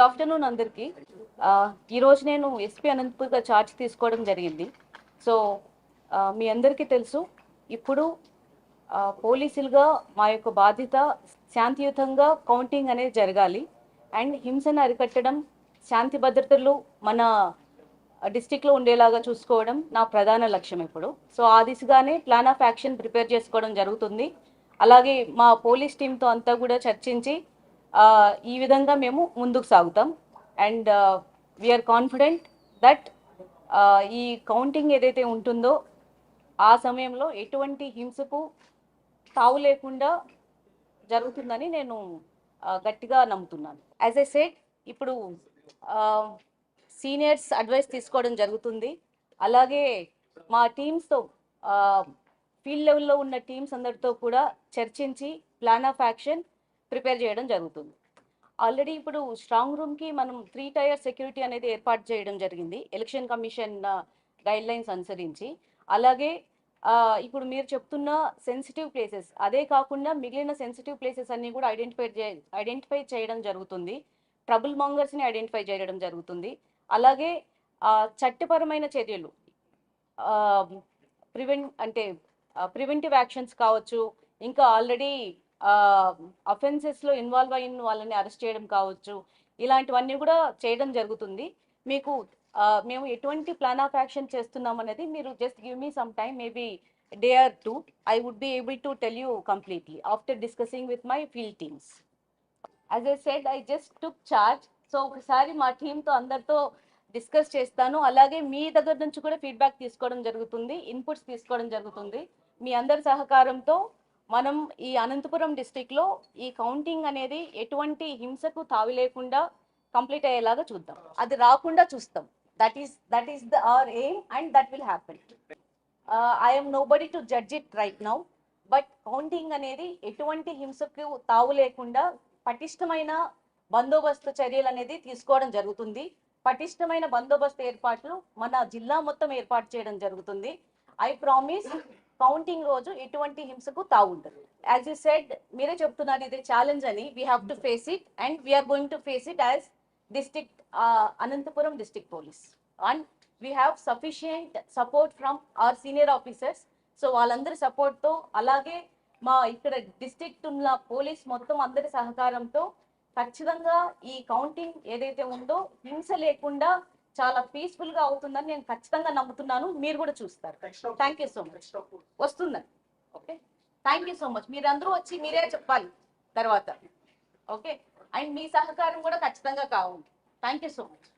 Good afternoon అందరికీ. ఈరోజు నేను ఎస్పీ అనంతపూర్గా ఛార్జ్ తీసుకోవడం జరిగింది. సో మీ అందరికీ తెలుసు ఇప్పుడు పోలీసులుగా మా యొక్క బాధ్యత శాంతియుతంగా కౌంటింగ్ అనేది జరగాలి. అండ్ హింసను అరికట్టడం శాంతి భద్రతలు మన డిస్టిక్లో ఉండేలాగా చూసుకోవడం నా ప్రధాన లక్ష్యం ఇప్పుడు. సో ఆ దిశగానే ప్లాన్ ఆఫ్ యాక్షన్ ప్రిపేర్ చేసుకోవడం జరుగుతుంది. అలాగే మా పోలీస్ టీంతో అంతా కూడా చర్చించి ఈ విధంగా మేము ముందుకు సాగుతాం. అండ్ వీఆర్ కాన్ఫిడెంట్ దట్ ఈ కౌంటింగ్ ఏదైతే ఉంటుందో ఆ సమయంలో ఎటువంటి హింసకు తావు లేకుండా జరుగుతుందని నేను గట్టిగా నమ్ముతున్నాను. యాజ్ ఎ సెడ్ ఇప్పుడు సీనియర్స్ అడ్వైస్ తీసుకోవడం జరుగుతుంది. అలాగే మా టీమ్స్తో ఫీల్డ్ లెవెల్లో ఉన్న టీమ్స్ అందరితో కూడా చర్చించి ప్లాన్ ఆఫ్ యాక్షన్ ప్రిపేర్ చేయడం జరుగుతుంది. ఆల్రెడీ ఇప్పుడు స్ట్రాంగ్ రూమ్కి మనం త్రీ టైర్ సెక్యూరిటీ అనేది ఏర్పాటు చేయడం జరిగింది. ఎలక్షన్ కమిషన్ గైడ్ లైన్స్ అనుసరించి. అలాగే ఇప్పుడు మీరు చెప్తున్న సెన్సిటివ్ ప్లేసెస్ అదే కాకుండా మిగిలిన సెన్సిటివ్ ప్లేసెస్ అన్నీ కూడా ఐడెంటిఫై ఐడెంటిఫై చేయడం జరుగుతుంది. ట్రబుల్ మాంగర్స్ని ఐడెంటిఫై చేయడం జరుగుతుంది. అలాగే చట్టపరమైన చర్యలు ప్రివెంట్ అంటే ప్రివెంటివ్ యాక్షన్స్ కావచ్చు ఇంకా ఆల్రెడీ అఫెన్సెస్లో ఇన్వాల్వ్ అయిన వాళ్ళని అరెస్ట్ చేయడం కావచ్చు ఇలాంటివన్నీ కూడా చేయడం జరుగుతుంది. మీకు మేము ఎటువంటి ప్లాన్ ఆఫ్ యాక్షన్ చేస్తున్నాం అనేది మీరు just give me some time maybe day or two I would be able to tell you completely after discussing with my field teams as I said I just took charge so ఒకసారి మా టీంతో అందరితో discuss చేస్తాను. అలాగే మీ దగ్గర నుంచి కూడా feedback తీసుకోవడం జరుగుతుంది ఇన్పుట్స్ తీసుకోవడం జరుగుతుంది. మీ అందరి సహకారంతో మనం ఈ అనంతపురం డిస్టిక్లో ఈ కౌంటింగ్ అనేది ఎటువంటి హింసకు తావి లేకుండా కంప్లీట్ అయ్యేలాగా చూద్దాం. అది రాకుండా చూస్తాం. That is that is the our aim and that will happen I'm nobody to judge it right now but counting అనేది ఎటువంటి హింసకు తావు లేకుండా పటిష్టమైన బందోబస్తు చర్యలు అనేది తీసుకోవడం జరుగుతుంది. పటిష్టమైన బందోబస్తు ఏర్పాట్లు మన జిల్లా మొత్తం ఏర్పాటు చేయడం జరుగుతుంది. ఐ ప్రామిస్ కౌంటింగ్ రోజు ఎటువంటి హింసకు తావు యాజ్ యూ సెడ్ మీరే చెప్తున్నారు ఇది ఛాలెంజ్ అని. We have to face it and we're going to face it as district Anantapur district police and we have sufficient support from our senior officers so వాళ్ళందరి సపోర్ట్తో అలాగే మా ఇక్కడ డిస్ట్రిక్ట్ ఉన్న పోలీస్ మొత్తం అందరి సహకారంతో ఖచ్చితంగా ఈ కౌంటింగ్ ఏదైతే ఉందో హింస లేకుండా చాలా పీస్ఫుల్గా అవుతుందని నేను ఖచ్చితంగా నమ్ముతున్నాను. మీరు కూడా చూస్తారు. థ్యాంక్ యూ సో మచ్ వస్తుందని okay thank you so much మీరందరూ వచ్చి మీరే చెప్పాలి తర్వాత. ఓకే అండ్ మీ సహకారం కూడా ఖచ్చితంగా కావాలి. Thank you so much